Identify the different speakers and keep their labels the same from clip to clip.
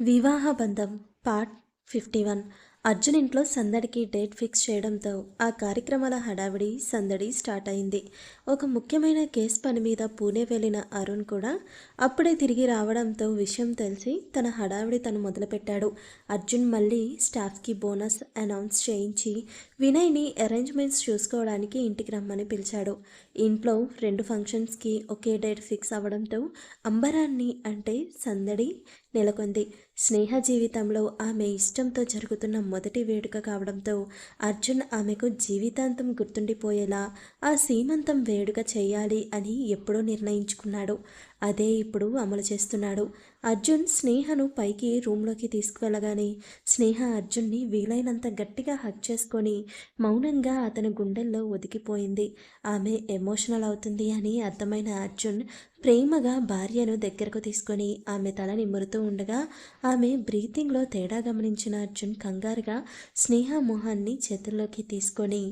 Speaker 1: వివాహ బంధం part fifty one. Arjun ఇంట్లో సందడికి డేట్ ఫిక్స్ చేయడంతో ఆ కార్యక్రమాల హడావిడి సందడి స్టార్ట్ అయింది. ఒక ముఖ్యమైన కేసు పని మీద పూణే వెళ్ళిన అరుణ్ కూడా అప్పుడే తిరిగి రావడంతో విషయం తెలిసి తన హడావిడి తను మొదలుపెట్టాడు. అర్జున్ మళ్ళీ స్టాఫ్కి బోనస్ అనౌన్స్ చేయించి వినయ్ని అరేంజ్మెంట్స్ చూసుకోవడానికి ఇంటికి రమ్మని పిలిచాడు. ఇంట్లో రెండు ఫంక్షన్స్కి ఒకే డేట్ ఫిక్స్ అవ్వడంతో అంబరాన్ని అంటే సందడి నెలకొంది. స్నేహ జీవితంలో ఆమె ఇష్టంతో జరుగుతున్న మొదటి వేడుక కావడంతో అర్జున్ ఆమెకు జీవితాంతం గుర్తుండిపోయేలా ఆ సీమంతం వేడుక చేయాలి అని ఎప్పుడో నిర్ణయించుకున్నాడు. అదే ఇప్పుడు అమలు చేస్తున్నాడు. అర్జున్ స్నేహను పైకి రూమ్లోకి తీసుకువెళ్ళగానే స్నేహ అర్జున్ని వీలైనంత గట్టిగా హక్ చేసుకొని మౌనంగా అతని గుండెల్లో ఒదిగిపోయింది. ఆమె ఎమోషనల్ అవుతుంది అని అర్థమైన అర్జున్ ప్రేమగా భార్యను దగ్గరకు తీసుకొని ఆమె తల నిమురుతూ ఉండగా ఆమె బ్రీతింగ్లో తేడా గమనించిన అర్జున్ కంగారుగా స్నేహ మొహాన్ని చేతుల్లోకి తీసుకొని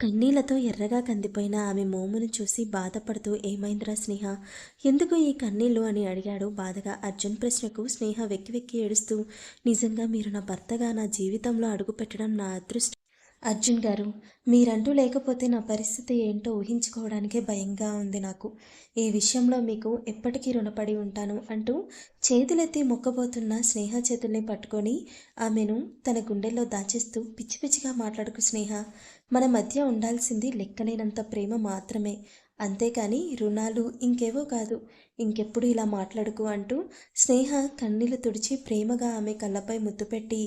Speaker 1: కన్నీళ్ళతో ఎర్రగా కందిపోయిన ఆమె మోమును చూసి బాధపడుతూ ఏమైందిరా స్నేహ? ఎందుకు ఈ కన్నీళ్ళు అని అడిగాడు బాధగా అర్జున్ ప్రశ్నకు స్నేహ వెక్కి వెక్కి ఏడుస్తూ నిజంగా మీరు నా భర్తగా నా జీవితంలో అడుగుపెట్టడం నా అదృష్టం. అర్జున్ గారు మీరంటూ లేకపోతే నా పరిస్థితి ఏంటో ఊహించుకోవడానికే భయంగా ఉంది నాకు. ఈ విషయంలో మీకు ఎప్పటికీ రుణపడి ఉంటాను అంటూ చేతులెత్తి మొక్కబోతున్న స్నేహ చేతుల్ని పట్టుకొని ఆమెను తన గుండెల్లో దాచేస్తూ పిచ్చి పిచ్చిగా మాట్లాడుకు స్నేహ మన మధ్య ఉండాల్సింది లెక్కలేనంత ప్రేమ మాత్రమే. అంతేకాని రుణాలు ఇంకేవో కాదు ఇంకెప్పుడు ఇలా మాట్లాడుకు అంటూ స్నేహ కన్నీళ్ళు తుడిచి ప్రేమగా ఆమె కళ్ళపై ముద్దు పెట్టి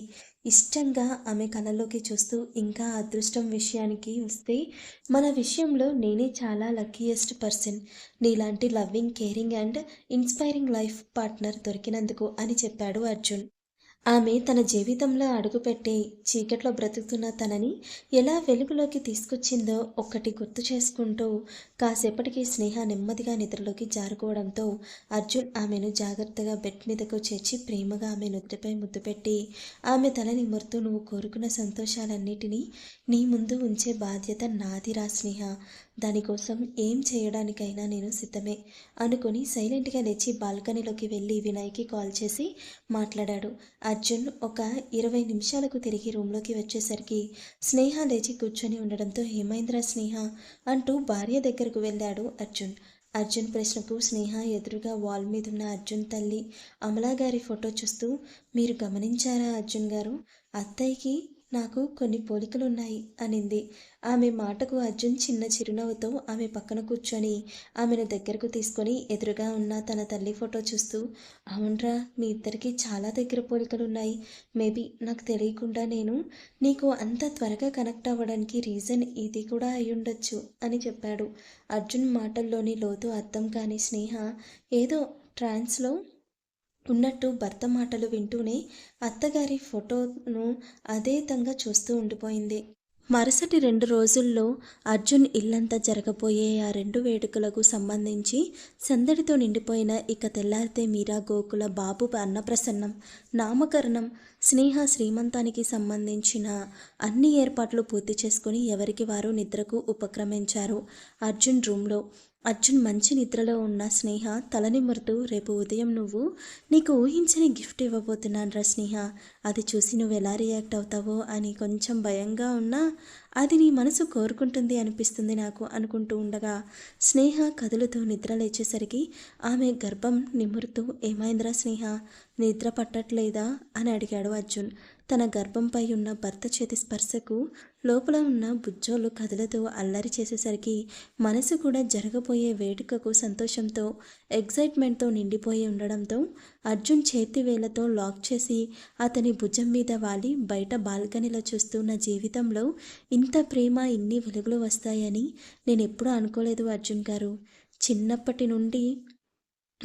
Speaker 1: ఇష్టంగా ఆమె కళలోకి చూస్తూ ఇంకా అదృష్టం విషయానికి వస్తే మన విషయంలో నేనే చాలా లక్కీయెస్ట్ పర్సన్ నీలాంటి loving caring and inspiring life partner దొరికినందుకు అని చెప్పాడు అర్జున్. ఆమె తన జీవితంలో అడుగుపెట్టి చీకట్లో బ్రతుకుతున్న తనని ఎలా వెలుగులోకి తీసుకొచ్చిందో ఒక్కటి గుర్తు చేసుకుంటూ కాసేపటికి స్నేహ నెమ్మదిగా నిద్రలోకి జారుకోవడంతో అర్జున్ ఆమెను జాగ్రత్తగా బెడ్ మీదకు చేర్చి ప్రేమగా ఆమె నుద్దుపై ముద్దు పెట్టి ఆమె తలని మరుతూ నువ్వు కోరుకున్న సంతోషాలన్నిటినీ నీ ముందు ఉంచే బాధ్యత నాదిరా స్నేహ. దానికోసం ఏం చేయడానికైనా నేను సిద్ధమే అనుకుని సైలెంట్గా లేచి బాల్కనీలోకి వెళ్ళి వినయ్కి కాల్ చేసి మాట్లాడాడు. అర్జున్ ఒక ఇరవై నిమిషాలకు తిరిగి రూమ్లోకి వచ్చేసరికి స్నేహ లేచి కూర్చొని ఉండడంతో ఏమైందిరా స్నేహ? అంటూ భార్య దగ్గరకు వెళ్ళాడు అర్జున్. అర్జున్ ప్రశ్నకు స్నేహ ఎదురుగా వాల్ మీద ఉన్న అర్జున్ తల్లి అమలా గారి ఫోటో చూస్తూ మీరు గమనించారా అర్జున్ గారు? అత్తయ్యకి నాకు కొన్ని పోలికలున్నాయి అనింది. ఆమె మాటకు అర్జున్ చిన్న చిరునవ్వుతో ఆమె పక్కన కూర్చొని ఆమెను దగ్గరకు తీసుకొని ఎదురుగా ఉన్న తన తల్లి ఫోటో చూస్తూ అవునరా మీ ఇద్దరికి చాలా దగ్గర పోలికలున్నాయి. మేబీ నాకు తెలియకుండా నేను నీకు అంత త్వరగా కనెక్ట్ అవ్వడానికి రీజన్ ఇది కూడా అయ్యుండొచ్చు అని చెప్పాడు. అర్జున్ మాటల్లోని లోతు అర్థం కాని స్నేహ ఏదో ట్రాన్స్లో ఉన్నట్టు భర్త మాటలు వింటూనే అత్తగారి ఫోటోను అదేతంగా చూస్తూ ఉండిపోయింది. మరుసటి రెండు రోజుల్లో అర్జున్ ఇల్లంతా జరగబోయే ఆ రెండు వేడుకలకు సంబంధించి సందడితో నిండిపోయిన ఇక తెల్లారితే మీరా గోకుల బాబు అన్నప్రసన్నం నామకరణం స్నేహ శ్రీమంతానికి సంబంధించిన అన్ని ఏర్పాట్లు పూర్తి చేసుకుని ఎవరికి వారు నిద్రకు ఉపక్రమించారు? అర్జున్ రూమ్లో అర్జున్ మంచి నిద్రలో ఉన్న స్నేహ తలనిమురుతూ రేపు ఉదయం నువ్వు నీకు ఊహించని గిఫ్ట్ ఇవ్వబోతున్నాను రా స్నేహ. అది చూసి నువ్వు ఎలా రియాక్ట్ అవుతావో అని కొంచెం భయంగా ఉన్నా అది నీ మనసు కోరుకుంటుంది అనిపిస్తుంది నాకు అనుకుంటూ ఉండగా స్నేహ కదులుతూ నిద్ర లేచేసరికి ఆమె గర్భం నిమురుతూ ఏమైందిరా స్నేహ? నిద్ర పట్టట్లేదా? అని అడిగాడు అర్జున్. తన గర్భంపై ఉన్న భర్త చేతి స్పర్శకు లోపల ఉన్న బుజ్జోలు కథలతో అల్లరి చేసేసరికి మనసు కూడా జరగబోయే వేడుకకు సంతోషంతో ఎగ్జైట్మెంట్తో నిండిపోయి ఉండడంతో అర్జున్ చేతి వేలతో లాక్ చేసి అతని భుజం మీద వాలి బయట బాల్కనీలో చూస్తున్న జీవితంలో ఇంత ప్రేమ ఇన్ని వెలుగులు వస్తాయని నేను ఎప్పుడూ అనుకోలేదు అర్జున్ గారు. చిన్నప్పటి నుండి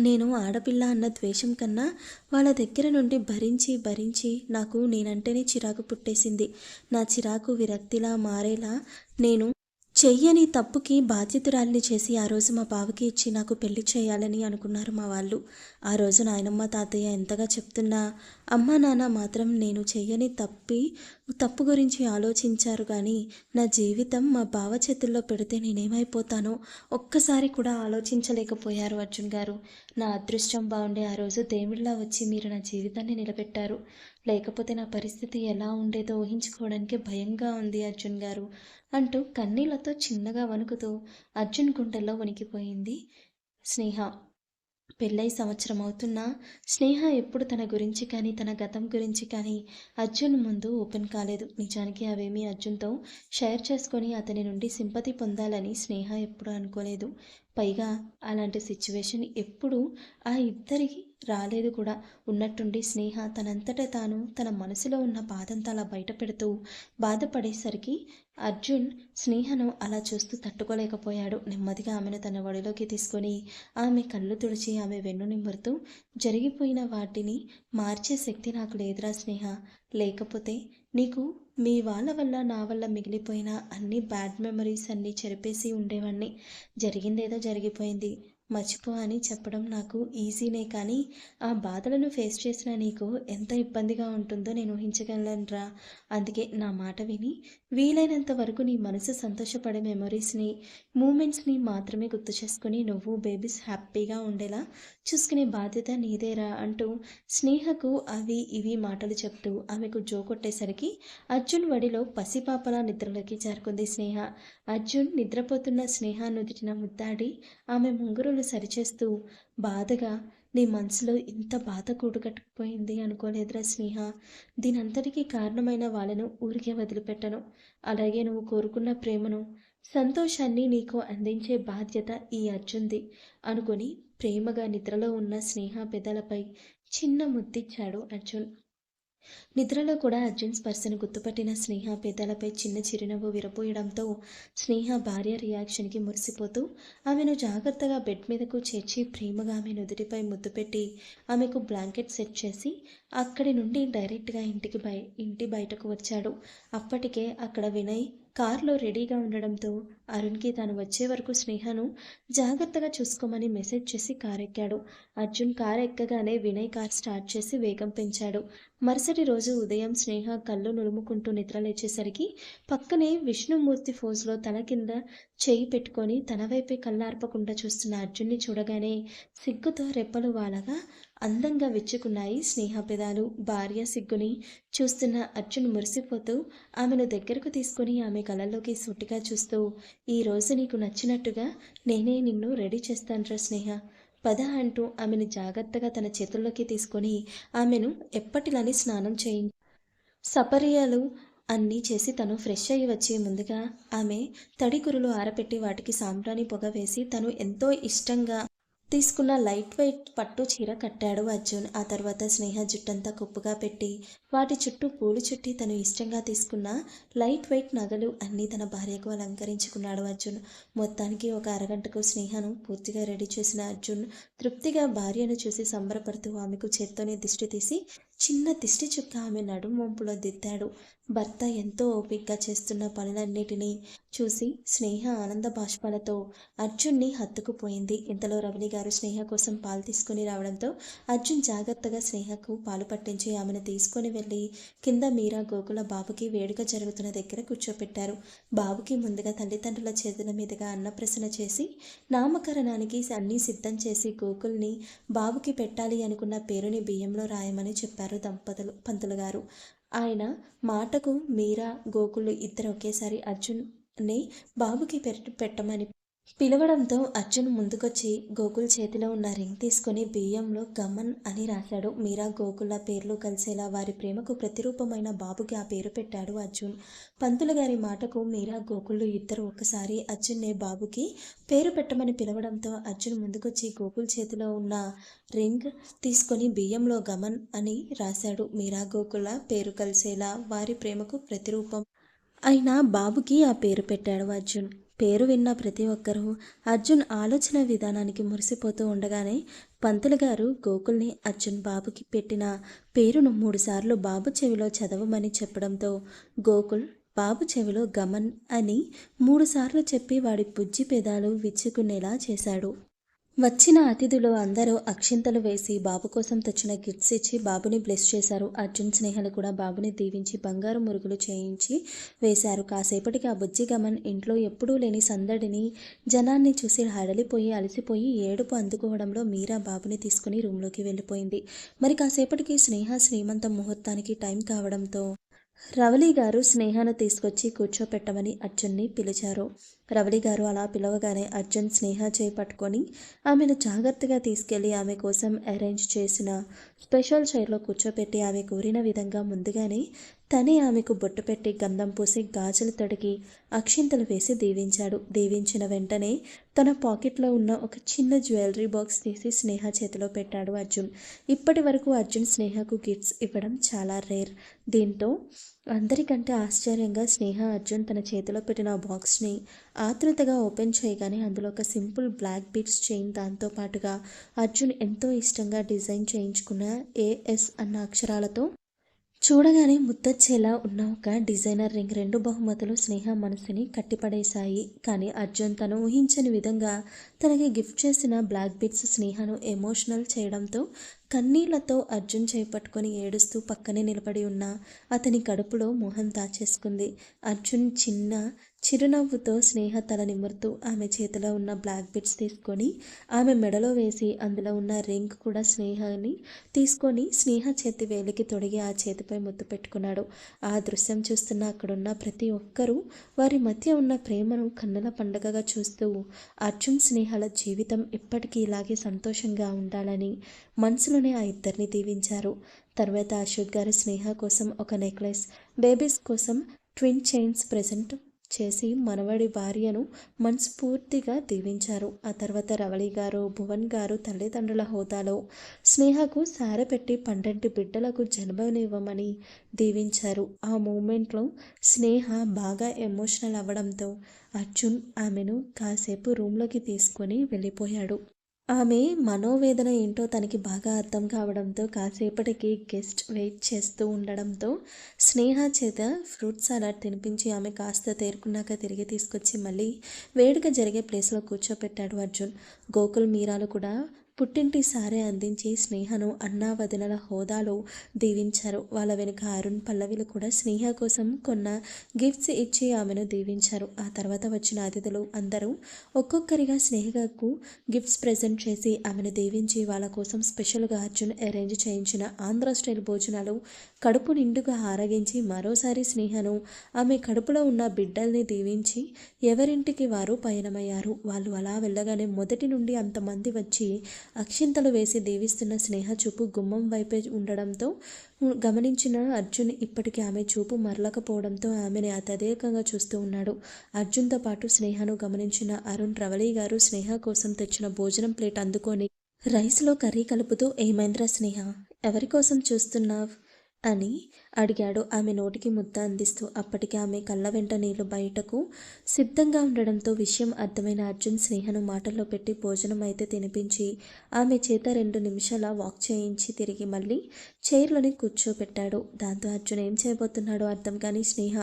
Speaker 1: నేను ఆడపిల్ల అన్న ద్వేషం కన్నా వాళ్ళ దగ్గర నుండి భరించి భరించి నాకు నేనంటేనే చిరాకు పుట్టేసింది. నా చిరాకు విరక్తిలా మారేలా నేను చెయ్యని తప్పుకి బాధ్యతురాలిని చేసి ఆ రోజు మా బావకి ఇచ్చి నాకు పెళ్ళి చేయాలని అనుకున్నారు మా వాళ్ళు. ఆ రోజు నాయనమ్మ తాతయ్య ఎంతగా చెప్తున్నా అమ్మ నాన్న మాత్రం నేను చెయ్యని తప్పి తప్పు గురించి ఆలోచించారు కానీ నా జీవితం మా బావ చేతుల్లో పెడితే నేనేమైపోతానో ఒక్కసారి కూడా ఆలోచించలేకపోయారు అర్జున్ గారు. నా అదృష్టం బాగుండే ఆ రోజు దేవుళ్ళ వచ్చి మీరు నా జీవితాన్ని నిలబెట్టారు. లేకపోతే నా పరిస్థితి ఎలా ఉండేదో ఊహించుకోవడానికి భయంగా ఉంది అర్జున్ గారు అంటూ కన్నీళ్ళతో చిన్నగా వణుకుతూ అర్జున్ గుండెల్లో వణికిపోయింది స్నేహ. పెళ్ళై సంవత్సరం అవుతున్నా స్నేహ ఎప్పుడు తన గురించి కానీ తన గతం గురించి కానీ అర్జున్ ముందు ఓపెన్ కాలేదు. నిజానికి అవేమీ అర్జున్తో షేర్ చేసుకొని అతని నుండి సింపతి పొందాలని స్నేహ ఎప్పుడూ అనుకోలేదు. పైగా అలాంటి సిచ్యువేషన్ ఎప్పుడూ ఆ ఇద్దరికి రాలేదు కూడా. ఉన్నట్టుండి స్నేహ తనంతట తాను తన మనసులో ఉన్న బాధంతా అలా బయట పెడుతూ బాధపడేసరికి అర్జున్ స్నేహను అలా చూస్తూ తట్టుకోలేకపోయాడు. నెమ్మదిగా ఆమెను తన ఒడిలోకి తీసుకొని ఆమె కళ్ళు తుడిచి ఆమె వెన్ను నిమ్మరుతూ జరిగిపోయిన వాటిని మార్చే శక్తి నాకు లేదురా స్నేహ. లేకపోతే నీకు మీ వాళ్ళ వల్ల నా వల్ల మిగిలిపోయిన అన్ని బ్యాడ్ మెమరీస్ అన్నీ చెరిపేసి ఉండేవాడిని జరిగిందేదో జరిగిపోయింది. మర్చిపో అని చెప్పడం నాకు ఈజీనే కానీ ఆ బాధలను ఫేస్ చేసిన నీకు ఎంత ఇబ్బందిగా ఉంటుందో నేను ఊహించగలనురా? అందుకే నా మాట విని వీలైనంత వరకు నీ మనసు సంతోషపడే మెమరీస్ని మూమెంట్స్ని మాత్రమే గుర్తు చేసుకుని నువ్వు బేబీస్ హ్యాపీగా ఉండేలా చూసుకునే బాధ్యత నీదేరా అంటూ స్నేహకు అవి ఇవి మాటలు చెప్తూ ఆమెకు జో కొట్టేసరికి అర్జున్ వడిలో పసిపాపలా నిద్రలోకి జారుకుంది స్నేహ. అర్జున్ నిద్రపోతున్న స్నేహ నుదిటిన ముద్దాడి ఆమె ముంగురులు సరిచేస్తూ బాధగా నీ మనసులో ఇంత బాధ కూడగట్టుకుపోయింది అనుకోలేదురా స్నేహ. దీనంతటికీ కారణమైన వాళ్ళను ఊరికే వదిలిపెట్టను. అలాగే నువ్వు కోరుకున్న ప్రేమను సంతోషాన్ని నీకు అందించే బాధ్యత ఈ అర్జున్ది అనుకొని ప్రేమగా నిద్రలో ఉన్న స్నేహ పెదలపై చిన్న ముద్దిచ్చాడు అర్జున్. నిద్రలో కూడా అర్జున్ స్పర్శను గుర్తుపట్టిన స్నేహ పెదాలపై చిన్న చిరునవ్వు విరపోయడంతో స్నేహ భార్య రియాక్షన్కి మురిసిపోతూ ఆమెను జాగ్రత్తగా బెడ్ మీదకు చేర్చి ప్రేమగా ఆమె నుదుటిపై ముద్దు పెట్టి ఆమెకు బ్లాంకెట్ సెట్ చేసి అక్కడి నుండి డైరెక్ట్గా ఇంటికి బయ ఇంటి బయటకు వచ్చాడు. అప్పటికే అక్కడ వినయ్ కారులో రెడీగా ఉండడంతో అరుణ్కి తాను వచ్చే వరకు స్నేహను జాగ్రత్తగా చూసుకోమని మెసేజ్ చేసి కారెక్కాడు. అర్జున్ కార్ ఎక్కగానే వినయ్ కార్ స్టార్ట్ చేసి వేగం పెంచాడు. మరుసటి రోజు ఉదయం స్నేహ కళ్ళు నులుముకుంటూ నిద్రలేచేసరికి పక్కనే విష్ణుమూర్తి ఫోజ్లో తల కింద చేయి పెట్టుకొని తన వైపే కళ్ళార్పకుండా చూస్తున్న అర్జున్ని చూడగానే సిగ్గుతో రెప్పలు వాలగా అందంగా విచ్చుకున్నాయి స్నేహపెదాలు. భార్య సిగ్గుని చూస్తున్న అర్జున్ మురిసిపోతూ ఆమెను దగ్గరకు తీసుకొని ఆమె కళ్ళల్లోకి సూటిగా చూస్తూ ఈరోజు నీకు నచ్చినట్టుగా నేనే నిన్ను రెడీ చేస్తానురా స్నేహ. పద అంటూ ఆమెను జాగ్రత్తగా తన చేతుల్లోకి తీసుకొని ఆమెను ఎప్పటిలానే స్నానం చేయి సపర్యాలు అన్నీ చేసి తను ఫ్రెష్ అయ్యి వచ్చి ముందుగా ఆమె తడికురులు ఆరపెట్టి వాటికి సాంబ్రాణి పొగ వేసి తను ఎంతో ఇష్టంగా తీసుకున్న లైట్ వెయిట్ పట్టు చీర కట్టాడు అర్జున్. ఆ తర్వాత స్నేహ జుట్టంతా కుప్పుగా పెట్టి వాటి చుట్టూ పూలు చుట్టి తను ఇష్టంగా తీసుకున్న లైట్ వెయిట్ నగలు అన్నీ తన భార్యకు అలంకరించుకున్నాడు అర్జున్. మొత్తానికి ఒక అరగంటకు స్నేహను పూర్తిగా రెడీ చేసిన అర్జున్ తృప్తిగా భార్యను చూసి సంబరపడుతూ ఆమెకు చేత్తోనే దిష్టి తీసి చిన్న దిష్టి చుక్క ఆమె నడుమంపులో దిద్దాడు. భర్త ఎంతో ఓపికగా చేస్తున్న పనులన్నిటినీ చూసి స్నేహ ఆనంద బాష్పాలతో అర్జున్ని హత్తుకుపోయింది. ఇంతలో రవళి గారు స్నేహ కోసం పాలు తీసుకుని రావడంతో అర్జున్ జాగ్రత్తగా స్నేహకు పాలు పట్టించి ఆమెను తీసుకొని వెళ్ళి కింద మీరా గోకుల బాబుకి వేడుక జరుగుతున్న దగ్గర కూర్చోపెట్టారు. బాబుకి ముందుగా తల్లిదండ్రుల చేతుల మీదుగా అన్నప్రసన చేసి నామకరణానికి అన్నీ సిద్ధం చేసి గోకుల్ని బాబుకి పెట్టాలి అనుకున్న పేరుని బియ్యంలో రాయమని చెప్పారు. దంపతులు పంతులు గారు. ఆయన మాటకు మీరా గోకులు ఇద్దరు ఒకేసారి అర్జున్ని బాబుకి పెట్ పెట్టమని పిలవడంతో అర్జున్ ముందుకొచ్చి గోకుల్ చేతిలో ఉన్న రింగ్ తీసుకొని బియ్యంలో గమన్ అని రాశాడు. మీరా గోకుల పేర్లు కలిసేలా వారి ప్రేమకు ప్రతిరూపమైన బాబుకి ఆ పేరు పెట్టాడు అర్జున్. పంతులు గారి మాటకు మీరా గోకులు ఇద్దరు ఒక్కసారి అర్జున్నే బాబుకి పేరు పెట్టమని పిలవడంతో అర్జున్ ముందుకొచ్చి గోకుల్ చేతిలో ఉన్న రింగ్ తీసుకొని బియ్యంలో గమన్ అని రాశాడు. మీరా గోకుల పేరు కలిసేలా వారి ప్రేమకు ప్రతిరూపం అయినా బాబుకి ఆ పేరు పెట్టాడు అర్జున్. పేరు విన్న ప్రతి ఒక్కరూ అర్జున్ ఆలోచన విధానానికి మురిసిపోతూ ఉండగానే పంతులు గారు గోకుల్ని అర్జున్ బాబుకి పెట్టిన పేరును మూడుసార్లు బాబు చెవిలో చదవమని చెప్పడంతో గోకుల్ బాబు చెవిలో గమన్ అని మూడుసార్లు చెప్పి వాడి బుజ్జి పెదాలు విచ్చుకునేలా చేశాడు. వచ్చిన అతిథులు అందరూ అక్షింతలు వేసి బాబు కోసం తెచ్చిన గిఫ్ట్స్ ఇచ్చి బాబుని బ్లెస్ చేశారు. అర్జున్ స్నేహలు కూడా బాబుని దీవించి బంగారు మురుగులు చేయించి వేశారు. కాసేపటికి ఆ బుజ్జి గమన్ ఇంట్లో ఎప్పుడూ లేని సందడిని జనాన్ని చూసి హడలిపోయి అలసిపోయి ఏడుపు అందుకోవడంలో మీరా బాబుని తీసుకుని రూమ్లోకి వెళ్ళిపోయింది. మరి కాసేపటికి స్నేహ శ్రీమంతం ముహూర్తానికి టైం కావడంతో రవలి గారు స్నేహను తీసుకొచ్చి కూర్చోపెట్టమని అర్జున్ని పిలిచారు. రవళి గారు అలా పిలవగానే అర్జున్ స్నేహ చేయి పట్టుకొని ఆమెను జాగ్రత్తగా తీసుకెళ్ళి ఆమె కోసం అరేంజ్ చేసిన స్పెషల్ చైర్లో కూర్చోపెట్టి ఆమె కోరిన విధంగా ముందుగానే తనే ఆమెకు బొట్టు పెట్టి గంధం పూసి గాజులు తొడిగి అక్షింతలు వేసి దీవించాడు. దీవించిన వెంటనే తన పాకెట్లో ఉన్న ఒక చిన్న జ్యువెలరీ బాక్స్ తీసి స్నేహ చేతిలో పెట్టాడు అర్జున్. ఇప్పటి వరకు అర్జున్ స్నేహకు గిఫ్ట్స్ ఇవ్వడం చాలా రేర్ దీంతో అందరికంటే ఆశ్చర్యంగా స్నేహ అర్జున్ తన చేతిలో పెట్టిన బాక్స్ని ఆతృతగా ఓపెన్ చేయగానే అందులో ఒక సింపుల్ బ్లాక్ బీట్స్ చైన్ దాంతో పాటుగా అర్జున్ ఎంతో ఇష్టంగా డిజైన్ చేయించుకున్న ఏఎస్ అన్న అక్షరాలతో చూడగానే ముద్దొచ్చేలా ఉన్న ఒక డిజైనర్ రింగ్ రెండు బహుమతులు స్నేహ మనసుని కట్టిపడేశాయి. కానీ అర్జున్ తను ఊహించని విధంగా తనకి గిఫ్ట్ చేసిన బ్లాక్ బిట్స్ స్నేహను ఎమోషనల్ చేయడంతో కన్నీళ్ళతో అర్జున్ చేపట్టుకొని ఏడుస్తూ పక్కనే నిలబడి ఉన్న అతని కడుపులో మొహం దాచేసుకుంది. అర్జున్ చిన్న చిరునవ్వుతో స్నేహ తల నిమురుతూ ఆమె చేతిలో ఉన్న బ్లాక్ బిట్స్ తీసుకొని ఆమె మెడలో వేసి అందులో ఉన్న రింగ్ కూడా స్నేహని తీసుకొని స్నేహ చేతి వేలికి తొడిగి ఆ చేతిపై ముద్దు పెట్టుకున్నాడు. ఆ దృశ్యం చూస్తున్న అక్కడున్న ప్రతి ఒక్కరూ వారి మధ్య ఉన్న ప్రేమను కన్నుల పండగగా చూస్తూ అర్జున్ స్నేహల జీవితం ఇప్పటికీ ఇలాగే సంతోషంగా ఉండాలని మనసులోనే ఆ ఇద్దరిని దీవించారు. తర్వాత అశోక్ గారు స్నేహ కోసం ఒక నెక్లెస్ బేబీస్ కోసం ట్విన్ చైన్స్ ప్రజెంట్ చేసి మనవడి భార్యను మనస్ఫూర్తిగా దీవించారు. ఆ తర్వాత రవళి గారు భువన్ గారు తల్లిదండ్రుల హోదాలో స్నేహకు సారపెట్టి పన్నెండు బిడ్డలకు జన్మనివ్వమని దీవించారు. ఆ మూమెంట్లో స్నేహ బాగా ఎమోషనల్ అవ్వడంతో అర్జున్ ఆమెను కాసేపు రూమ్లోకి తీసుకొని వెళ్ళిపోయాడు. ఆమె మనోవేదన ఏంటో తనకి బాగా అర్థం కావడంతో కాసేపటికి గెస్ట్ వెయిట్ చేస్తూ ఉండడంతో స్నేహ చేత ఫ్రూట్ సలాడ్ తినిపించి ఆమె కాస్త తేరుకున్నాక తిరిగి తీసుకొచ్చి మళ్ళీ వేడుక జరిగే ప్లేస్లో కూర్చోపెట్టాడు అర్జున్. గోకుల్ మీరాలు కూడా పుట్టింటి సారే అందించి స్నేహను అన్నా వదినల హోదాలో దీవించారు. వాళ్ళ వెనుక అరుణ్ పల్లవిలు కూడా స్నేహ కోసం కొన్న గిఫ్ట్స్ ఇచ్చి ఆమెను దీవించారు. ఆ తర్వాత వచ్చిన అతిథులు అందరూ ఒక్కొక్కరిగా స్నేహకు గిఫ్ట్స్ ప్రజెంట్ చేసి ఆమెను దీవించి వాళ్ళ కోసం స్పెషల్గా అర్జున్ అరేంజ్ చేయించిన ఆంధ్ర స్టైల్ భోజనాలు కడుపు నిండుగా ఆరగించి మరోసారి స్నేహను ఆమె కడుపులో ఉన్న బిడ్డల్ని దీవించి ఎవరింటికి వారు పయనమయ్యారు. వాళ్ళు అలా వెళ్ళగానే మొదటి నుండి అంతమంది వచ్చి అక్షింతలు వేసి దీవిస్తున్న స్నేహ చూపు గుమ్మం వైపే ఉండడంతో గమనించిన అర్జున్ ఇప్పటికీ ఆమె చూపు మరలకపోవడంతో ఆమెని అతదేకంగా చూస్తూ ఉన్నాడు. అర్జున్తో పాటు స్నేహను గమనించిన అరుణ్ రవళి గారు స్నేహ కోసం తెచ్చిన భోజనం ప్లేట్ అందుకొని రైస్లో కర్రీ కలుపుతూ ఏమైందిరా స్నేహ? ఎవరి కోసం చూస్తున్నావు? అని అడిగాడు. ఆమె నోటికి ముద్ద అందిస్తూ అప్పటికి ఆమె కళ్ళ వెంట నీళ్ళు బయటకు సిద్ధంగా ఉండడంతో విషయం అర్థమైన అర్జున్ స్నేహను మాటల్లో పెట్టి భోజనం అయితే తినిపించి ఆమె చేత రెండు నిమిషాల వాక్ చేయించి తిరిగి మళ్ళీ చైర్లోని కూర్చోపెట్టాడు. దాంతో అర్జున్ ఏం చేయబోతున్నాడో అర్థం కాని స్నేహ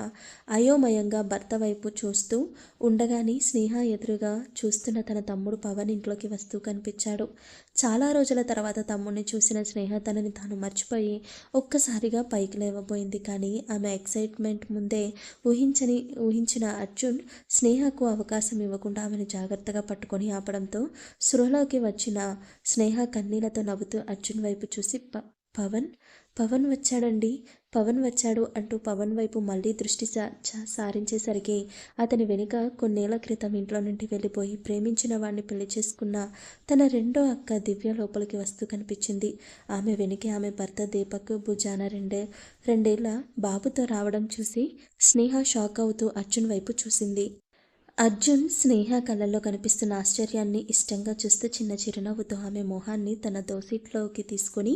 Speaker 1: అయోమయంగా భర్త వైపు చూస్తూ ఉండగానే స్నేహ ఎదురుగా చూస్తున్న తన తమ్ముడు పవన్ ఇంట్లోకి వస్తూ కనిపించాడు. చాలా రోజుల తర్వాత తమ్ముడిని చూసిన స్నేహ తనని తాను మర్చిపోయి ఒక్కసారిగా పైకి లేవ అవ్వబోయింది కానీ ఆమె ఎక్సైట్మెంట్ ముందే ఊహించని ఊహించిన అర్జున్ స్నేహకు అవకాశం ఇవ్వకుండా ఆమెను జాగ్రత్తగా పట్టుకొని ఆపడంతో సృహలోకి వచ్చిన స్నేహ కన్నీళ్ళతో నవ్వుతూ అర్జున్ వైపు చూసి ప పవన్ పవన్ వచ్చాడండి. పవన్ వచ్చాడు అంటూ పవన్ వైపు మళ్ళీ దృష్టి సా చ- సారించేసరికి అతని వెనుక కొన్నేళ్ళ క్రితం ఇంట్లో నుండి వెళ్ళిపోయి ప్రేమించిన వాడిని పెళ్ళి చేసుకున్న తన రెండో అక్క దివ్య లోపలికి వస్తూ కనిపించింది. ఆమె వెనుక ఆమె భర్త దీపక్ భుజాన రెండే రెండేళ్ళ బాబుతో రావడం చూసి స్నేహ షాక్ అవుతూ అర్జున్ వైపు చూసింది. అర్జున్ స్నేహ కళ్ళల్లో కనిపిస్తున్న ఆశ్చర్యాన్ని ఇష్టంగా చూస్తూ చిన్న చిరునవ్వుతో ఆమె మొహాన్ని తన దోసిట్లోకి తీసుకొని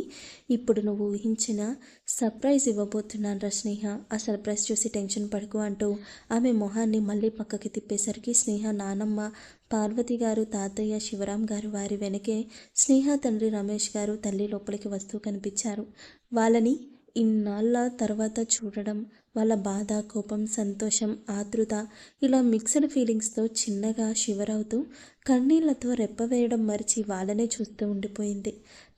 Speaker 1: ఇప్పుడు నువ్వు ఊహించిన సర్ప్రైజ్ ఇవ్వబోతున్నాను రా స్నేహ ఆ సర్ప్రైజ్ చూసి టెన్షన్ పడుకు అంటూ ఆమె మొహాన్ని మళ్ళీ పక్కకి తిప్పేసరికి స్నేహ నానమ్మ పార్వతి గారు తాతయ్య శివరాం గారు వారి వెనకే స్నేహ తండ్రి రమేష్ గారు తల్లి లోపలికి వస్తూ కనిపించారు. వాళ్ళని ఇన్నాళ్ళ తర్వాత చూడడం వాళ్ళ బాధ కోపం సంతోషం ఆతృత ఇలా మిక్స్డ్ ఫీలింగ్స్తో చిన్నగా షివరవుతూ కన్నీళ్ళతో రెప్పవేయడం మరిచి వాళ్ళనే చూస్తూ ఉండిపోయింది.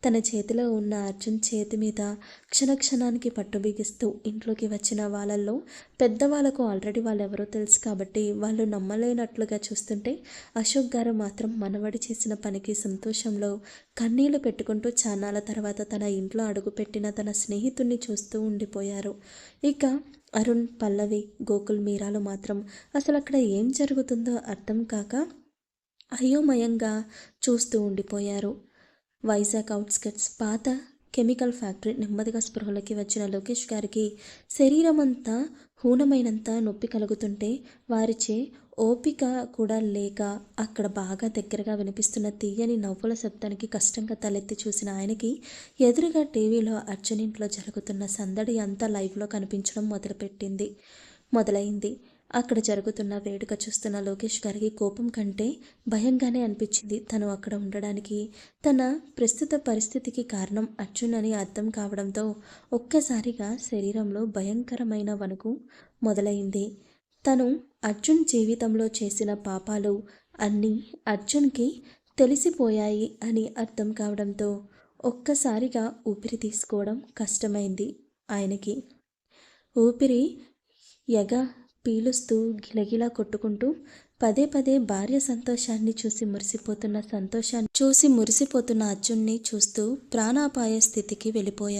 Speaker 1: తన చేతిలో ఉన్న అర్జున్ చేతి మీద క్షణక్షణానికి పట్టు బిగిస్తూ ఇంట్లోకి వచ్చిన వాళ్ళల్లో పెద్దవాళ్ళకు ఆల్రెడీ వాళ్ళు ఎవరో తెలుసు కాబట్టి వాళ్ళు నమ్మలేనట్లుగా చూస్తుంటే అశోక్ గారు మాత్రం మనవడి చేసిన పనికి సంతోషంలో కన్నీళ్ళు పెట్టుకుంటూ చానాల తర్వాత తన ఇంట్లో అడుగుపెట్టిన తన స్నేహితుణ్ణి చూస్తూ ఉండిపోయారు. ఇక అరుణ్ పల్లవి గోకుల్ మీరాలు మాత్రం అసలు అక్కడ ఏం జరుగుతుందో అర్థం కాక అయోమయంగా చూస్తూ ఉండిపోయారు. వైజాగ్ అవుట్స్కట్స్ పాత కెమికల్ ఫ్యాక్టరీ నెమ్మదిగా స్పృహలోకి వచ్చిన లోకేష్ గారికి శరీరం అంతా హూనమైనంత నొప్పి కలుగుతుంటే వారిచే ఓపిక కూడా లేక అక్కడ బాగా దగ్గరగా వినిపిస్తున్న తీయని నవ్వుల శబ్దానికి కష్టంగా తలెత్తి చూసిన ఆయనకి ఎదురుగా టీవీలో అర్జున్ ఇంట్లో జరుగుతున్న సందడి అంతా లైవ్లో కనిపించడం మొదలుపెట్టింది. మొదలైంది. అక్కడ జరుగుతున్న వేడుక చూస్తున్న లోకేష్ గారికి కోపం కంటే భయంగానే అనిపించింది. తను అక్కడ ఉండడానికి తన ప్రస్తుత పరిస్థితికి కారణం అర్జున్ అని అర్థం కావడంతో ఒక్కసారిగా శరీరంలో భయంకరమైన వణుకు మొదలైంది. తను అర్జున్ జీవితంలో చేసిన పాపాలు అన్నీ అర్జున్కి తెలిసిపోయాయి అని అర్థం కావడంతో ఒక్కసారిగా ఊపిరి తీసుకోవడం కష్టమైంది ఆయనకి. ఊపిరి ఎగ పీలుస్తూ గిలగిలా కొట్టుకుంటూ పదే పదే భార్య సంతోషాన్ని చూసి మురిసిపోతున్న సంతోషాన్ని చూసి మురిసిపోతున్న అర్జున్ని చూస్తూ ప్రాణాపాయ స్థితికి వెళ్ళిపోయారు.